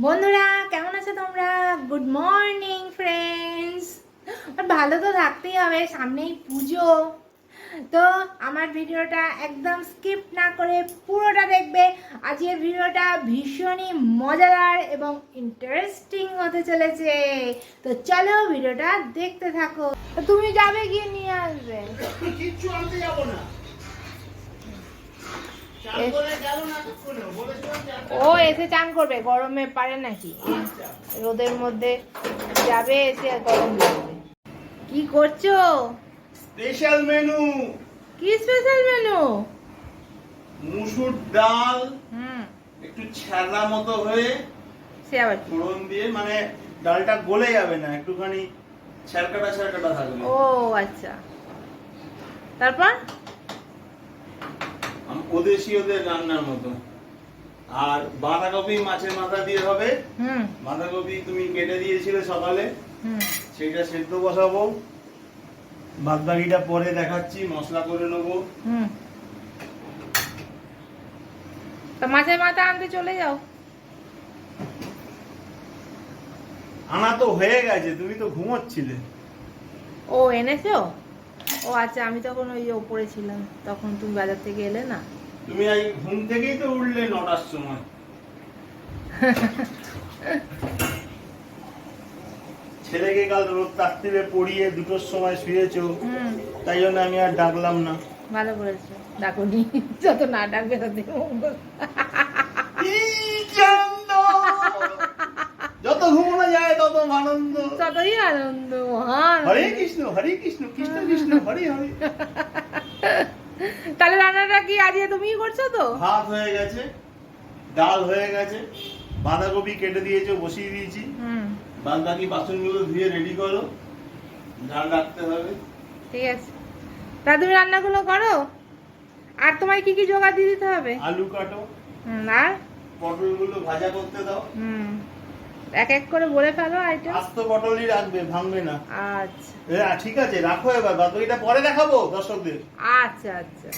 বন্ধুরা, কেমন আছো তোমরা? গুড মর্নিং ফ্রেন্ডস ভালো তো থাকতেই হবে, সামনেই পুজো। তো আমার ভিডিওটা একদম স্কিপ না করে পুরোটা দেখবে। আজকের ভিডিওটা ভীষণই মজাদার এবং ইন্টারেস্টিং হতে চলেছে। তো চলো ভিডিওটা দেখতে থাকো। তুমি যাবে গিয়ে নিয়ে আসবে? কিচ্ছু আনতে যাব না চান এস- করে গেল না এতক্ষণে, বলেছিলাম যে একটা- ও এসে চান করবে গরমে পারে নাকি? রোদের মধ্যে যাবে এসে গরম লাগবে। কি করছ? Special menu. কি স্পেশাল মেনু? মুসুর ডাল হুম। একটু ছ্যালা মতো হয়ে সে আবার ফোড়ন দিয়ে মানে ডালটা গলে যাবে না একটুখানি থাকবে। ও আচ্ছা। তারপর? আম- ওদেশি ওদের রান্নার মতো। আর বাঁধাকপি মাছের মাথা দিয়ে হবে। বাঁধাকপি তুমি কেটে দিয়েছিলে সকালে। সেটা সেদ্ধ বসাবো। বাদ বাকিটা পরে দেখাচ্ছি মশলা করে নেব। মাছের মাথা আনতে চলে যাও। আনা তো হয়ে গেছে তুমি তো ঘুমোচ্ছিলে। ও এনেছো? ও আচ্ছা আমি তখন ওই ওপরে ছিলাম তখন তুমি বাজার থেকে এলে না? তুমি আজ ঘুম থেকেই তো উঠলে নটার সময়। ছেলেকে কাল রোদ তাত্তিরে পড়িয়ে দুটোর সময় শুয়েছো তাই জন্য আমি আর ডাকলাম না। ভালো করেছ ডাকুনি যত না ডাকবে তত মঙ্গল। যত ঘুমানো যায় তত আনন্দ। ততই আনন্দ হরে কৃষ্ণ হরে কৃষ্ণ কৃষ্ণ কৃষ্ণ হরে হরে। তাহলে রান্নাটা কি আজকে তুমিই করছ তো? ভাত হয়ে গেছে ডাল হয়ে গেছে বাঁধাকপি কেটে দিয়েছ বসিয়ে দিয়েছি। হুম। বাদ বাকি বাসনগুলো ধুয়ে রেডি করো ডাল রাখতে হবে। ঠিক আছে। তা তুমি রান্নাগুলো করো? আর তোমায় কি কি জোগাড় দিয়ে দিতে হবে? আলু কাটো আর? পটলগুলো ভাজা করতে দাও। হুম। এক এক করে বলে ফেলো আইটেম আস্ত পটলই রাখবে ভাঙবে না। আচ্ছা। ঠিক আছে রাখো এবার বাদ বাকিটা পরে দেখাবো দর্শকদের। আচ্ছা আচ্ছা।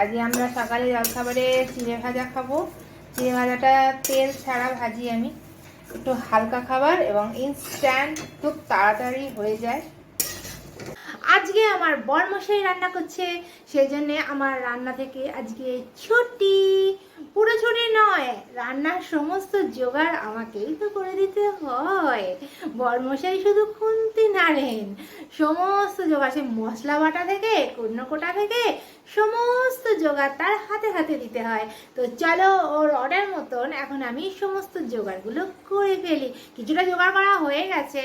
আজকে আমরা সকালে জলখাবারে চিড়ে ভাজা খাব। চিড়ে ভাজাটা তেল ছাড়া ভাজি আমি। একটু হালকা খাবার এবং ইনস্ট্যান্ট খুব তাড়াতাড়ি হয়ে যায়। আজকে আমার বরমশাই রান্না করছে সেই জন্যে আমার রান্না থেকে আজকে ছুটি। পুরো ছুটি নয়, রান্নার সমস্ত জোগাড় আমাকেই তো করে দিতে হয়। বরমশাই শুধু খুন্তি নাড়েন। সমস্ত জোগাড় সে মশলা বাটা থেকে কোটা থেকে, সমস্ত জোগাড় তার হাতে হাতে দিতে হয়। তো চলো, ওর অর্ডার মতন এখন আমি সমস্ত জোগাড়গুলো করে ফেলি। কিছুটা জোগাড় করা হয়ে গেছে।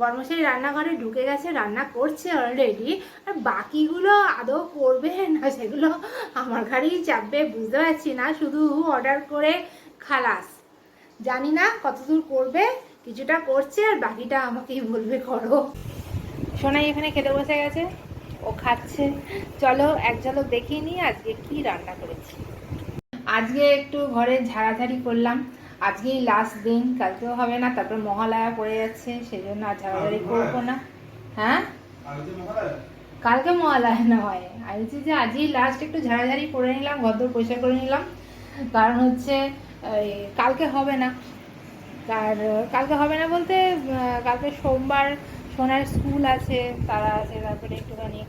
বর্মশাই রান্নাঘরে ঢুকে গেছে, রান্না করছে অলরেডি আর বাকিগুলো আদৌ করবে না, সেগুলো আমার ঘাড়েই চাপবে, বুঝতে পারছি না। শুধু অর্ডার করে খালাস। জানি না কতদূর করবে কিছুটা করছে আর বাকিটা আমাকেই বলবে করো। সোনাই এখানে খেতে বসে গেছে ও খাচ্ছে। চলো এক ঝলক দেখিয়ে নিই আজকে কি রান্না করেছি। আজকে একটু ঘরে ঝাড়াঝাড়ি করলাম। আজকেই লাস্ট দিন কালকেও হবে না তারপর মহালয়া পড়ে যাচ্ছে সেই জন্য আর ঝাড়াঝাড়ি করব না। হ্যাঁ? কালকে মহালয়া? না হয় আমি বলছি যে আজই লাস্ট একটু ঝাড়াঝাড়ি করে নিলাম ঘর পরিষ্কার করে নিলাম। কারণ হচ্ছে কালকে হবে না। আর কালকে হবে না বলতে কালকে সোমবার সোনার স্কুল আছে, তারা আছে, তারপরে একটুখানি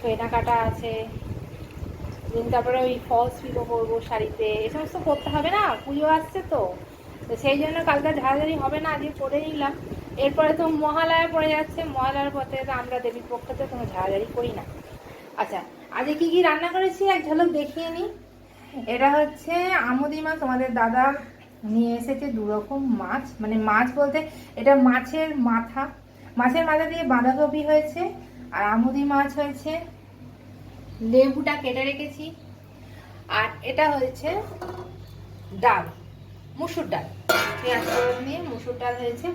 কেনাকাটা আছে। তারপরে ওই ফলস পিকো করব শাড়িতে, এ সমস্ত করতে হবে না, পুজো আসছে তো। তো সেই জন্য কালকে ঝাড়াঝাড়ি হবে না, আজকে করে নিলাম। এরপরে তো মহালয়া পড়ে যাচ্ছে, মহালয়ার পথে তো আমরা দেবীর পক্ষতে কোনো ঝাড়াঝাড়ি করি না। আচ্ছা আজকে কি কি রান্না করেছি? এক ঝলক দেখিয়ে নিই। এটা হচ্ছে আমুদি মাছ তোমাদের দাদা নিয়ে এসেছে দু রকম মাছ। মানে মাছ বলতে এটা মাছের মাথা। মাছের মাথা দিয়ে বাঁধাকপি হয়েছে আর আমুদি মাছ হয়েছে। লেবুটা কেটে রেখেছি। আর এটা হয়েছে ডাল, মুসুর ডাল। পেঁয়াজ দিয়ে মুসুর ডাল হয়েছে।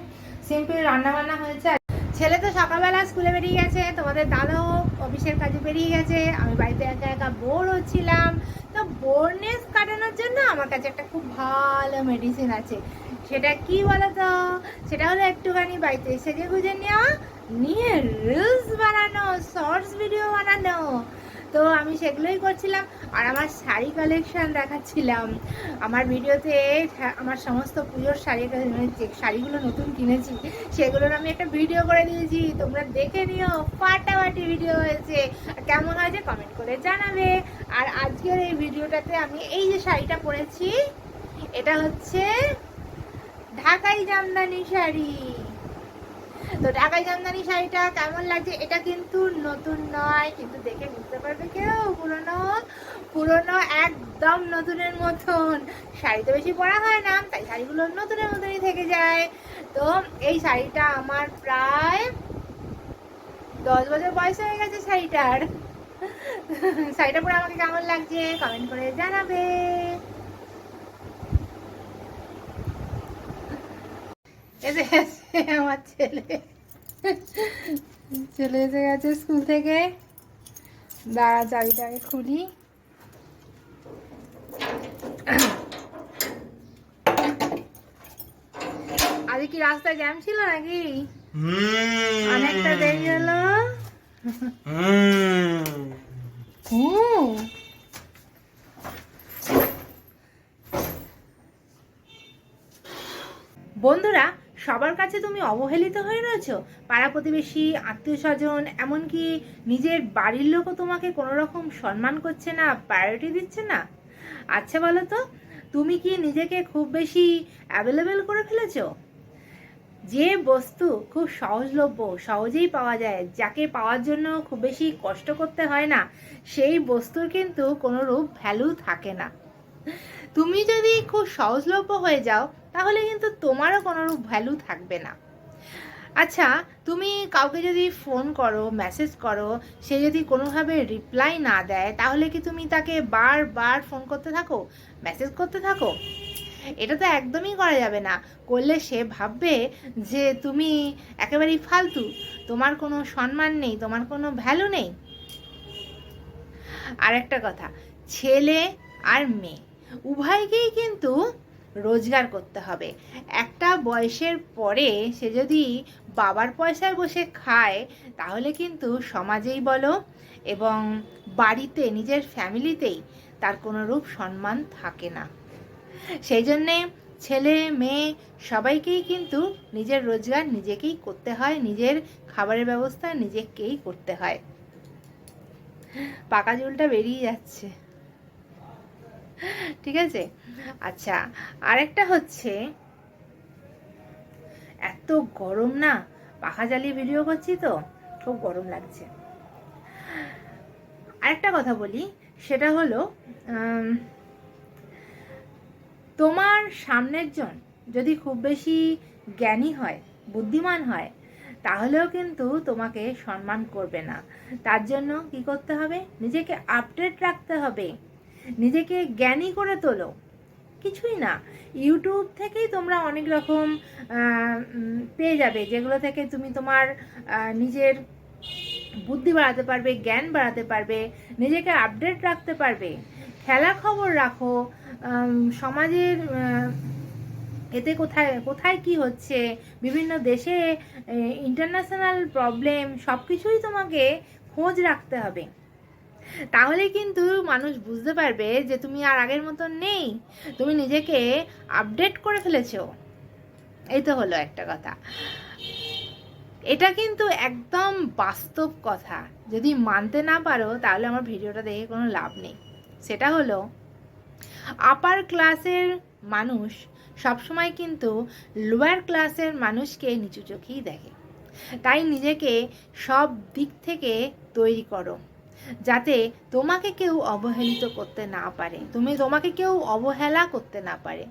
সিম্পল রান্না বান্না হয়েছে। ছেলে তো সকালবেলা স্কুলে বেরিয়ে গেছে, তোমাদের দাদাও অফিসের কাজে বেরিয়ে গেছে, আমি বাড়িতে একা একা বোর হচ্ছিলাম। তো বোরনেস কাটানোর জন্য আমার কাছে একটা খুব ভালো মেডিসিন আছে। সেটা কি তো সেটা হলো একটুখানি বাড়িতে সেজে গুজে নেওয়া, নিয়ে রিলস বানানো শর্টস ভিডিও বানানো। তো আমি সেগুলোই করছিলাম আর আমার শাড়ি কালেকশন দেখাচ্ছিলাম। আমার ভিডিওতে আমার সমস্ত পুজোর শাড়ি মানে যে শাড়িগুলো নতুন কিনেছি, সেগুলোর আমি একটা ভিডিও করে দিয়েছি। তোমরা দেখে নিও, ফাটাফাটি ভিডিও হয়েছে। কেমন হয়েছে কমেন্ট করে জানাবে। আর আজকের এই ভিডিওটাতে আমি এই যে শাড়িটা পরেছি, এটা হচ্ছে ঢাকাই জামদানি শাড়ি। তো ঢাকাই জামদানি শাড়িটা কেমন লাগছে? এটা কিন্তু নতুন নয়, কিন্তু দেখে বুঝতে পারবে কেউ। পুরনো পুরনো একদম নতুনের মতন। শাড়ি তো বেশি পরা হয় না, তাই শাড়িগুলো নতুনের মতনই থেকে যায়। তো এই শাড়িটা আমার প্রায় দশ বছর বয়স হয়ে গেছে শাড়িটার। শাড়িটা পরে আমাকে কেমন লাগছে কমেন্ট করে জানাবে। এসে আমার ছেলে। চলে এসে গেছে স্কুল থেকে। দাঁড়া চাবিটাকে খুলি। আজকে কি রাস্তায় জ্যাম ছিল নাকি? অনেকটা দেরি হলো। হুম। বন্ধুরা সবার কাছে তুমি অবহেলিত হয়ে রয়েছো? পাড়া প্রতিবেশী, আত্মীয় স্বজন, এমনকি নিজের বাড়ির লোকও তোমাকে কোনো রকম সম্মান করছে না প্রায়োরিটি দিচ্ছে না? আচ্ছা বলো তো, তুমি কি নিজেকে খুব বেশি অ্যাভেলেবেল করে ফেলেছো? যে বস্তু খুব সহজলভ্য, সহজেই পাওয়া যায়, যাকে পাওয়ার জন্য খুব বেশি কষ্ট করতে হয় না, সেই বস্তুর কিন্তু কোনোরূপ ভ্যালু থাকে না। তুমি যদি খুব সহজলভ্য হয়ে যাও তাহলে কিন্তু তোমারও কোনোরূপ ভ্যালু থাকবে না। আচ্ছা তুমি কাউকে যদি ফোন করো মেসেজ করো, সে যদি কোনোভাবে রিপ্লাই না দেয়, তাহলে কি তুমি তাকে বারবার ফোন করতে থাকো মেসেজ করতে থাকো? এটা তো একদমই করা যাবে না। করলে সে ভাববে যে তুমি একেবারেই ফালতু, তোমার কোনো সম্মান নেই, তোমার কোনো ভ্যালু নেই। আর একটা কথা, ছেলে আর মেয়ে, উভয়কেই কিন্তু রোজগার করতে হবে। একটা বয়সের পরে সে যদি বাবার পয়সায় বসে খায়, তাহলে কিন্তু সমাজেই বলো এবং বাড়িতে, নিজের ফ্যামিলিতেই তার কোনো রূপ সম্মান থাকে না। সেই জন্যে ছেলে, মেয়ে সবাইকেই কিন্তু নিজের রোজগার নিজেকেই করতে হয়, নিজের খাবারের ব্যবস্থা নিজেকেই করতে হয়। পাকা চুলটা বেরিয়ে যাচ্ছে। ঠিক আছে? আচ্ছা আরেকটা হচ্ছে, এত গরম না? পাখা জ্বালিয়ে ভিডিও করছি তো? খুব গরম লাগছে। আরেকটা কথা বলি, সেটা হলো তোমার সামনের জন যদি খুব বেশি জ্ঞানী হয়, বুদ্ধিমান হয়, তাহলেও কিন্তু তোমাকে সম্মান করবে না। তার জন্য কি করতে হবে? নিজেকে আপডেট রাখতে হবে। নিজেকে জ্ঞানী করে তোলো। কিছুই না। ইউটিউব থেকেই তোমরা অনেক রকম পেয়ে যাবে, যেগুলো থেকে তুমি তোমার নিজের বুদ্ধি বাড়াতে পারবে, জ্ঞান বাড়াতে পারবে, নিজেকে আপডেট রাখতে পারবে। খেলা খবর রাখো সমাজের এতে কোথায় কোথায় কি হচ্ছে, বিভিন্ন দেশে ইন্টারন্যাশনাল প্রবলেম সব কিছুই তোমাকে খোঁজ রাখতে হবে। তাহলে কিন্তু মানুষ বুঝতে পারবে যে তুমি আর আগের মতন নেই। তুমি নিজেকে আপডেট করে ফেলেছো। এই তো হলো একটা কথা। এটা কিন্তু একদম বাস্তব কথা। যদি মানতে না পারো, তাহলে আমার ভিডিওটা দেখে কোনো লাভ নেই। সেটা হলো আপার ক্লাসের মানুষ সবসময় কিন্তু লোয়ার ক্লাসের মানুষকে নিচু চোখেই দেখে। তাই নিজেকে সব দিক থেকে তৈরি করো। যাতে তোমাকে কেউ অবহেলিত করতে না পারে। তুমি তোমাকে কেউ অবহেলা করতে না পারে।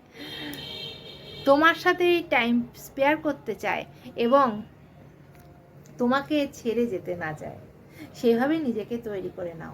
তোমার সাথে টাইম স্পেয়ার করতে চায় এবং তোমাকে ছেড়ে যেতে না চায়। সেভাবে নিজেকে তৈরি করে নাও।